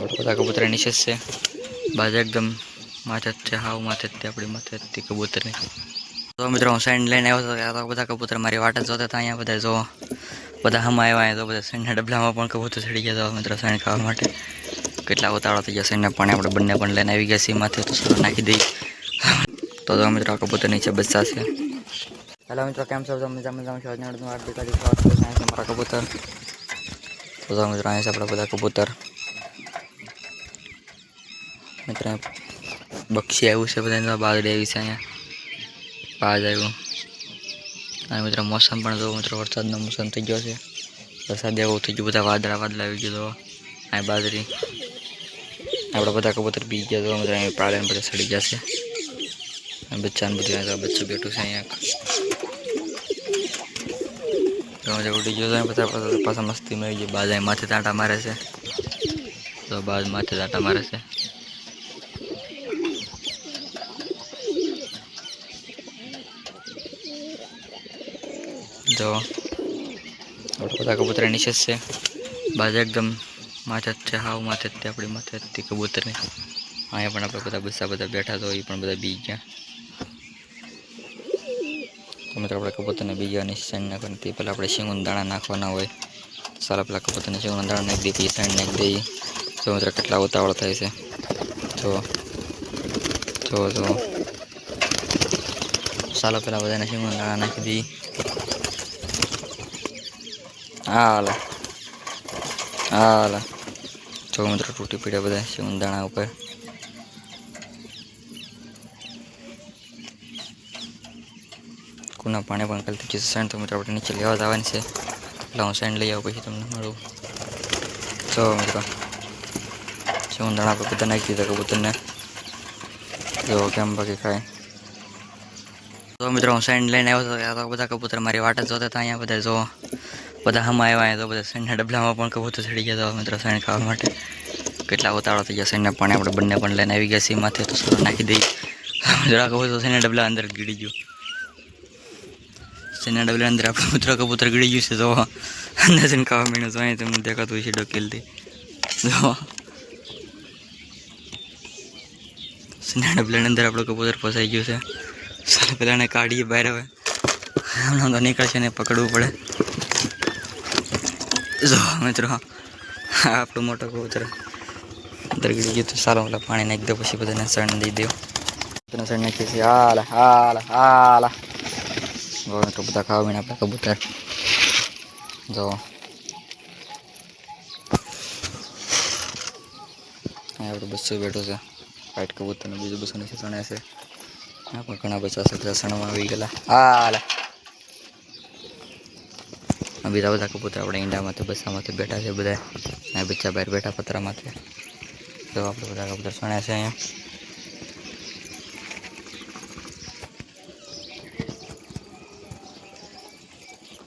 બધા કબૂતર નીચે છે. બાજુ એકદમ માથે જ છે, હાવ માથે જ તે આપણી માથે જ તે કબૂતરની. તો મિત્રો, હું સેન્ડ લઈને આવ્યો હતો તો બધા કબૂતર મારી વાટ જોતા હતા. અહીંયા બધા જો, બધા હમા આવ્યા અહીંયા તો બધા સાઈડના ડબલામાં પણ કબૂતર ચડી ગયા હતા મિત્રો સેન્ડ ખાવા માટે. કેટલા ઉતાળો થઈ ગયા સાઈડના પાણી. આપણે બંને પણ લઈને આવી ગયા છીએ માથે તો સર નાખી દઈ તો જો મિત્રો કબૂતર નીચે બચતા છે. હેલો મિત્રો, કેમ છો? મજા મજામાં છે? મારા કબૂતર. તો મિત્રો અહીંયા છે, આપણા બધા કબૂતર. મિત્ર બક્ષી આવ્યું છે બધા બાજરી આવી છે અહીંયા. બાજ આવ્યું અને મિત્રો, મોસમ પણ જો મિત્રો, વરસાદનો મોસમ થઈ ગયો છે. વરસાદ એવું થઈ ગયું, બધા વાદળા વાદળા આવી ગયો તો. અહીંયા બાજરી. આપણા બધા કબૂતર પી ગયા તો, મિત્રો, અહીંયા પાડે બધા સડી ગયા છે. બચ્ચાને બધું બચ્ચું બેઠું છે અહીંયા. તો મજા ઉડી ગયો તો બધા પાછા પાછા મસ્તી મળી ગઈ, બાજ અહીં માથે તાંટા મારે છે. તો બાજ માથે તાંટા મારે છે. જો આપણે બધા કબૂતર નીચે જ છે. બાજુ એકદમ માથે જ છે, હાવ માથે જ તે આપણી માથે જ તે કબૂતરની. અહીંયા પણ આપણે બધા બસ્સા બધા બેઠા તો એ પણ બધા બી ગયા. તો મિત્રો, આપણે કબૂતરને બીજાની સાઈડ નાખવાની તે પહેલાં આપણે શીંગુન દાણા નાખવાના હોય. સારા પેલા કબૂતરને શીંગુન દાણા નાખી દઈએ, પછી સાઈડ નાખી દઈએ. જો મિત્રો, કેટલા ઉતાવળ થાય છે. જો જો જો. સાલો પેલા બધાને શીંગુન દાણા નાખી દઈએ. હાલ. હાલ. જો મિત્રો, તૂટી પડ્યા બધા શીંગુન દાણા ઉપર. કુના પાણી પણ કરતી જશે સાઈડ તો મિત્રો આપણે નીચે લેવા જવાની છે. એટલે હું સાઈડ લઈ આવું પછી તમને મળું. જો મિત્રો, શું દાણા આપણે બધા નાખી દીધા કબૂતરને? જો કેમ બાકી ખાય. તો મિત્રો, હું સાઈડ લઈને આવ્યો હતો કે આ તો બધા કબૂતર મારી વાટ જ જોતા હતા. અહીંયા બધા જો, બધા હમા આવ્યા અહીંયા તો બધા સાઈડના ડબલામાં પણ કબૂતર ચડી ગયા હતા મિત્રો સાઈડ ખાવા માટે. કેટલા ઉતાવળા થઈ ગયા સાઈડના પાણી. આપણે બંને પણ લઈને આવી ગયા છીએ માથે. તો સર નાખી દઈ જરા કબૂતર સાઈડના ડબલા અંદર ગીડી ગયું. સેના ડબલ અંદર આપણો કૂતરો કબૂતર ગળી ગયું છે જો અંદર ખાવા મીણું તો અહીં તમને દેખાતું છે ડોકેલથી. જો સેના ડબલ અંદર આપણું કબૂતર ફસાઈ ગયું છે. સાલ પહેલાંને કાઢીએ બહાર હવે. હમણાં તો નીકળશે ને પકડવું પડે. જો મિત્રો. આપણો મોટો કબૂતર અંદર ગળી ગયું તો સારું ઓલા પાણી નાખી દો, પછી બધાને સણ દઈ દો બધાને સણ નાખીએ છીએ. હાલ હાલ હાલ. ગોળ તો બધા ખાવા મીના આપણે કબૂતર. જો આપણે બચ્ચું બેઠું છે. વાઈટ કબૂતરનું બીજું બસું નીચે ચણે છે. આ પણ ઘણા બચ્ચા છે, બધા સણમાં આવી ગયેલા. હાલ. બીજા બધા કબૂતર આપણે ઈંડામાંથી બસામાંથી બેઠા છે બધા. બચ્ચા બહાર બેઠા પતરામાંથી તો આપણે બધા કબૂતર સણ્યા છે અહીંયા.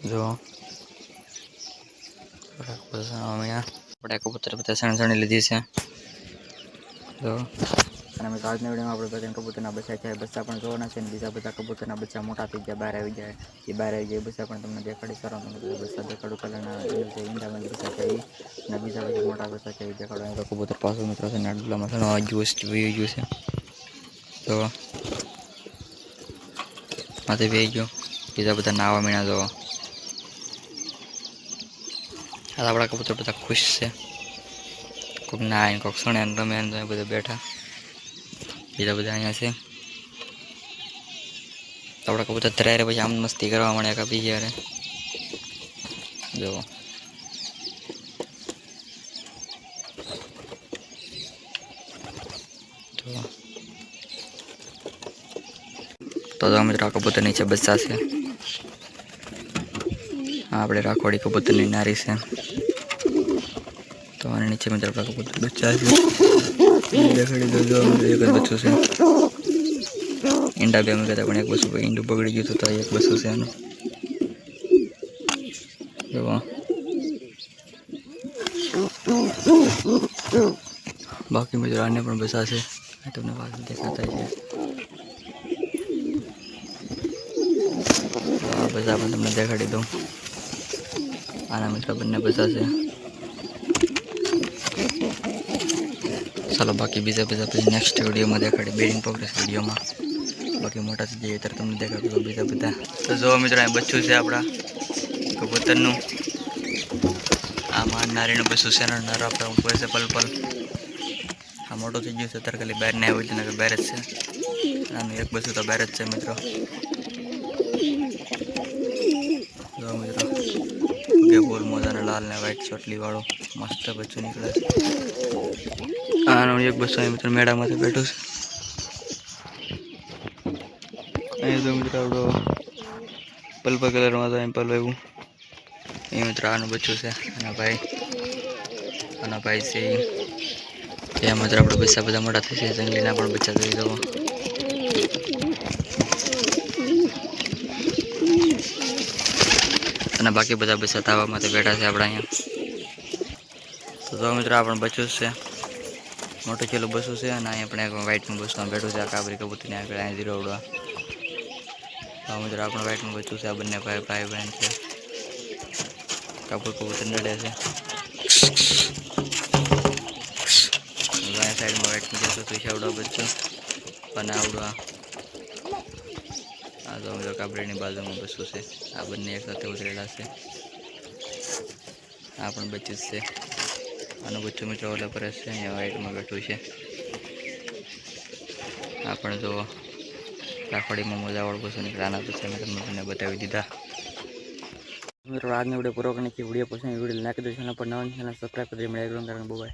જો આપણે કબૂતર બધા સણ સણી લીધી છે જો અને અમે આજના વિડીયોમાં આપણે બધા કબૂતરના બચ્ચા છે બચ્ચા પણ જોવાના છે અને બીજા બધા કબૂતરના બચ્ચા મોટા થઈ ગયા બહાર આવી જાય એ બહાર આવી જાય એ બચ્ચા પણ તમને દેખાડી સારો તમને બધા બચ્ચા દેખાડું કલરના છે ઈંડામાં બચ્ચા છે એ અને બીજા બધા મોટા બચ્ચા છે એ દેખાડો અહીં તો કબૂતર પાછું મિત્રો છે નાડુલામાં સણવા જ્યુસ વહી ગયું છે તો માથે વહી ગયું બીજા બધા નાવા મીણા જો આ આપણા કબૂતર બધા ખુશ છે. કોક ના કોક સણે રમે ને તો બધા બેઠા. બીજા બધા અહીંયા છે. આપણા કબૂતર ધરાય પછી આમ મસ્તી કરવા મળે કાપી જ્યારે જો. જો. તો મિત્રો આ કબૂતર નીચે બચ્ચા છે. આપણે રાખવાડી કબૂતરની નારી છે. તો આની નીચે મિત્રો આપણા કબૂતર બચ્ચા છે. દેખાડી દો, જો મિત્રો એક જ બચ્ચું છે. ઈંડા બે મૂક્યા હતા પણ એક બચ્ચું ઈંડું બગડી ગયું હતું તો એક બચ્ચું છે એનું. જો બાકી મિત્રો આને પણ બસા છે. આ તમને પાછળ દેખાતા છે. તો આ બધા પણ તમને દેખાડી દઉં. આના મિત્રો બંને બધા છે. ચાલો બાકી બીજા બધા પછી નેક્સ્ટ વિડીયોમાં દેખાડી બેડિંગ પ્રોગ્રેસ વિડીયોમાં. બાકી મોટા થઈ જઈએ ત્યારે તમને દેખાડું બીજા બધા. તો જો મિત્રો, અહીં બચ્ચું છે આપણા કબૂતરનું. આમાં નારીનું બચ્ચું છે નારો આપણે ઊભો છે પલ પલ આ મોટો થઈ ગયું છે, અત્યારે ખાલી બહાર નહીં આવ્યું છે બહાર જ છે. આનું એક બચ્ચું તો બહાર જ છે, મિત્રો. જો મિત્રો કે બોલ મોજાને લાલ ને વ્હાઈટ ચોટલી વાળો. મસ્ત બચ્ચો નીકળે છે. આનું એક બચ્ચું મિત્ર મેળામાંથી બેઠો છે. અહીં તો મિત્ર આપણો પલ્પા કલરમાં તો એમ પલ એવું એ મિત્ર આનું બચ્ચું છે, આના ભાઈ. આના ભાઈ છે. એ મિત્રો આપણે બચ્ચા બધા મોટા થશે, જંગલીના પણ બચ્ચા થઈ જવો અને બાકી બધા બચ્ચા તાવામાં બેઠા છે આપણા અહીંયા. તો જો મિત્રો આ પણ બચ્ચું જ છે. મોટું ચેલું બસું છે અને અહીંયા આપણે એક વ્હાઈટનું બસમાં બેઠું છે. આ કાબરી કબૂતરની આગળ અહીંયા જીરો ઉડવા. તો મિત્રો, આપણે વ્હાઈટનું બચ્ચું છે. આ બંને ભાઈ ભાઈ, બહેન છે. કાપડ કબૂતર નડે છે. અહીંયા સાઈડમાં વ્હાઈટનું બચ્ચું છે આવડો બચ્ચું અને આવડું આ આ તો કાબરીની બાજુમાં બસું છે. આ બંને એક સાથે ઉતરેલા છે. આ પણ બચ્ચું છે આનું બચ્ચું મિત્રો ઓલા પર છે અહીંયા વાઈટમાં બેઠું છે. આ પણ જો રાખોડીમાં મોજાવાળું બસું નીકળે આના પછી મેં તમને બતાવી દીધા. મિત્રો, આજનો વીડિયો પૂરો કરીને વીડિયો પસંદ વીડિયો નાખી દો ચેનલ પર નવા ચેનલ સબસ્ક્રાઈબ કરી મળે કારણ બહુ